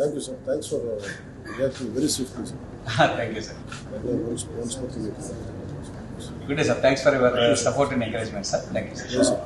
Thank you, sir. Thanks for uh, reacting very swiftly, sir. Thank you, sir. Good day, sir. Thanks for your support and encouragement, sir. Thank you, sir. Yes, sir.